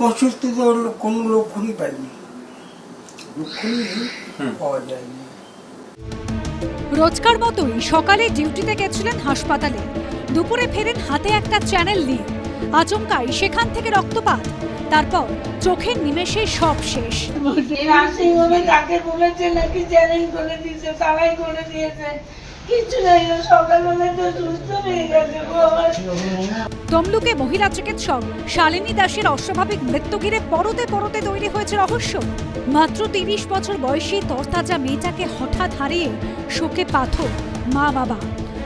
হলো কোনো লক্ষণই পাইনি। লক্ষণই পাওয়া যায়নি। রোজকার মতোই সকালে ডিউটিতে গেছিলেন হাসপাতালে। দুপুরে ফেরেন হাতে একটা চ্যানেল নিয়ে। আচমকাই সেখান থেকে রক্তপাত। তারপর চোখের নিমেষে সব শেষ। নার্সিং হোমে তাকে বলেছে নাকি চ্যালেঞ্জ করে দিয়েছে তারাই করে দিয়েছে। তমলুকে মহিলা চিকিৎসক শালিনী দাসের অস্বাভাবিক মৃত্যু ঘিরে পরতে পরতে তৈরি হয়েছে রহস্য। মাত্র তিরিশ বছর বয়সী তরতাজা মেয়েটাকে হঠাৎ হারিয়ে শোকে পাথর, মা বাবা।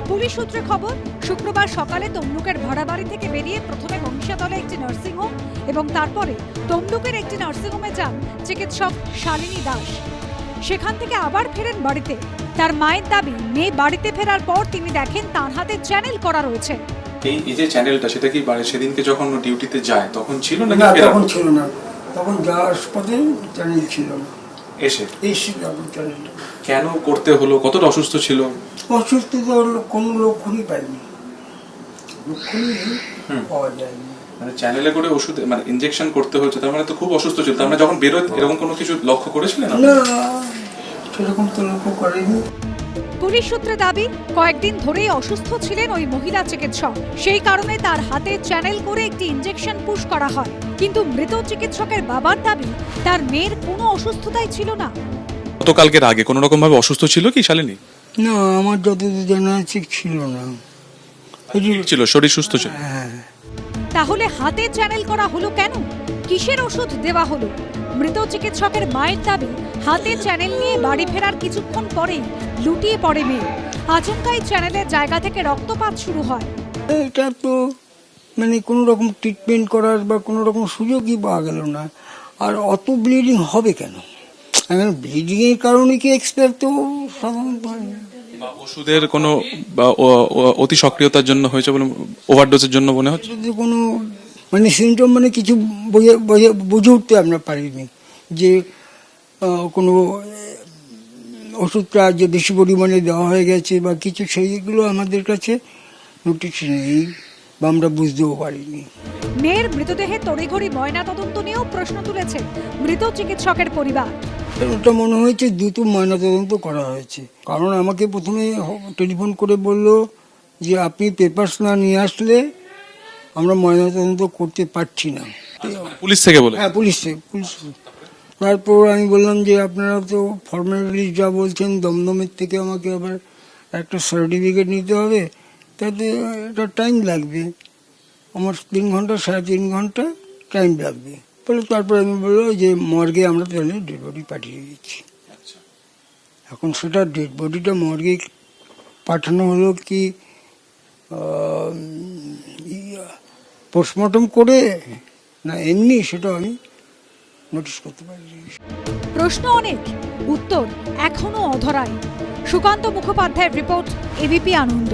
পুলিশ সূত্রে খবর, শুক্রবার সকালে তমলুকের ভাড়া বাড়ি থেকে বেরিয়ে প্রথমে মহিষাদলে একটি নার্সিংহোম এবং তারপরে তমলুকের একটি নার্সিংহোমে যান চিকিৎসক শালিনী দাস। সেখান থেকে আবার ফেরেন বাড়িতে। তার মায়ের দাবি মেয়ে বাড়িতে ফেরার পর তিনি দেখেন তার হাতে চ্যানেল করা রয়েছে। এই এই যে চ্যানেলটা সেটা কি বাড়ি সেদিনকে যখন ডিউটিতে যায় তখন ছিল নাকি না তখন ছিল না। তখন যাওয়ার পথে চ্যানেল ছিল না। এসে? এসে তখন চ্যানেলটা কেন করতে হলো? কতটা অসুস্থ ছিল? অসুস্থতা হলো কোনো লক্ষণই পাইনি লক্ষণই পাওয়া যায়নি। মানে চ্যানেলে করে ওষুধ মানে ইনজেকশন করতে হয়েছে তার মানে তো খুব অসুস্থ ছিল। তার মানে যখন বেরোয় এরকম কোনো কিছু লক্ষ্য করেছিলেন না সেরকম তো লক্ষ্য করেনি। পুলিশ সূত্রে দাবি কয়েকদিন ধরেই অসুস্থ ছিলেন ওই মহিলা চিকিৎসক। সেই কারণে তার হাতে চ্যানেল করে একটি ইনজেকশন পুশ করা হয়। কিন্তু মৃত চিকিৎসকের বাবার দাবি তার মেয়ের কোনো অসুস্থতাই ছিল না। গতকালকের আগে কোনো রকম ভাবে অসুস্থ ছিল কি শালিনী? না আমার যতদূর জানা আছে ছিল না। ছিল শরীর সুস্থ ছিল। হ্যাঁ। তাহলে হাতে চ্যানেল করা হলো কেন? কিসের ওষুধ দেওয়া হলো? মৃত চিকিৎসকের মায়ের দাবি হাতে চ্যানেল নিয়ে বাড়ি ফেরার কিছুক্ষণ পরেই লুটিয়ে পড়ে মেয়ে। আচমকাই চ্যানেলের জায়গা থেকে রক্তপাত শুরু হয়। এটা তো মানে কোনো রকম ট্রিটমেন্ট করার বা কোনো রকম সুযোগই পাওয়া গেল না। আর অত ব্লিডিং হবে কেন? এখন ব্লিডিং এর কারণে কি এক্সপায়ার তো সাধারণত বা ওষুধের কোনো অতি সক্রিয়তার জন্য হয়েছে বলে ওভারডোজের জন্য মনে হচ্ছে? যদি কোনো মানে সিমটম মানে কিছু বুঝে উঠতে আমরা পারিনি যে কোনো ওষুধটা যে বেশি পরিমাণে দেওয়া হয়ে গেছে বা কিছু সেইগুলো আমাদের কাছে নোটিশ নেই বা আমরা বুঝতেও পারিনি। মেয়ের মৃতদেহে তড়িঘড়ি ময়না তদন্ত নিয়েও প্রশ্ন তুলেছে মৃত চিকিৎসকের পরিবার। ওটা মনে হয়েছে দ্রুত ময়নাতদন্ত করা হয়েছে। কারণ আমাকে প্রথমে টেলিফোন করে বলল যে আপনি পেপারস না নিয়ে আসলে আমরা ময়নাতদন্ত করতে পারছি না। পুলিশ থেকে বলে? হ্যাঁ পুলিশ থেকে, পুলিশ তারপর আমি বললাম যে আপনারা তো ফর্মালিটি যা বলছেন দমদমের থেকে আমাকে আবার একটা সার্টিফিকেট নিতে হবে। তাতে একটা টাইম লাগবে। আমার তিন ঘণ্টা সাড়ে তিন ঘণ্টা টাইম লাগবে। বলে তারপর আমি বলল যে মর্গে আমরা তাহলে ডেড বডি পাঠিয়ে দিচ্ছি। এখন সেটা ডেড বডিটা মর্গে পাঠানো হলো কি পোস্টমর্টম করে না এমনি সেটা আমি নোটিশ করতে পারি। প্রশ্ন অনেক, উত্তর এখনও অধরাই। সুকান্ত মুখোপাধ্যায়ের রিপোর্ট এবিপি আনন্দ